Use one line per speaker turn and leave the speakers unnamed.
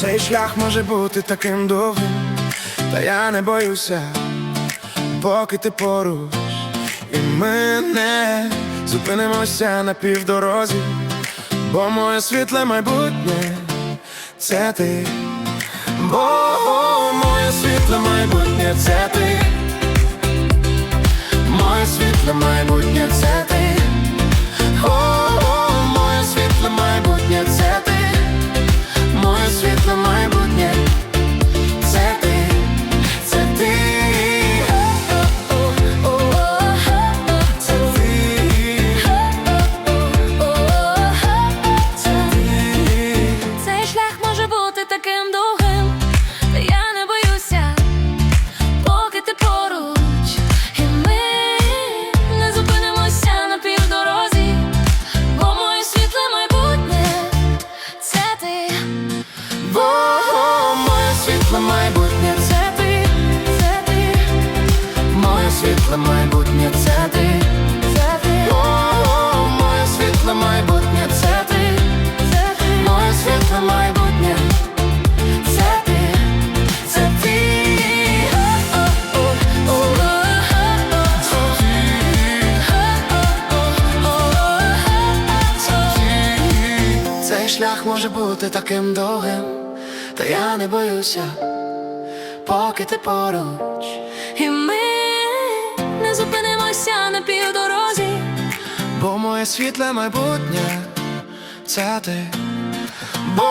Цей шлях може бути таким довгим, та я не боюся, поки ти поруч, і ми не зупинимося на півдорозі, бо моє світле майбутнє це ти, бо моє світле майбутнє це ти, світле майбутнє це ти, це ти, моє світле майбутнє це ти, це ти.
моє світле.
Цей шлях може бути таким довгим, та я не боюся, поки ти поруч.
І ми
Бо моє світле майбутнє це ти, бо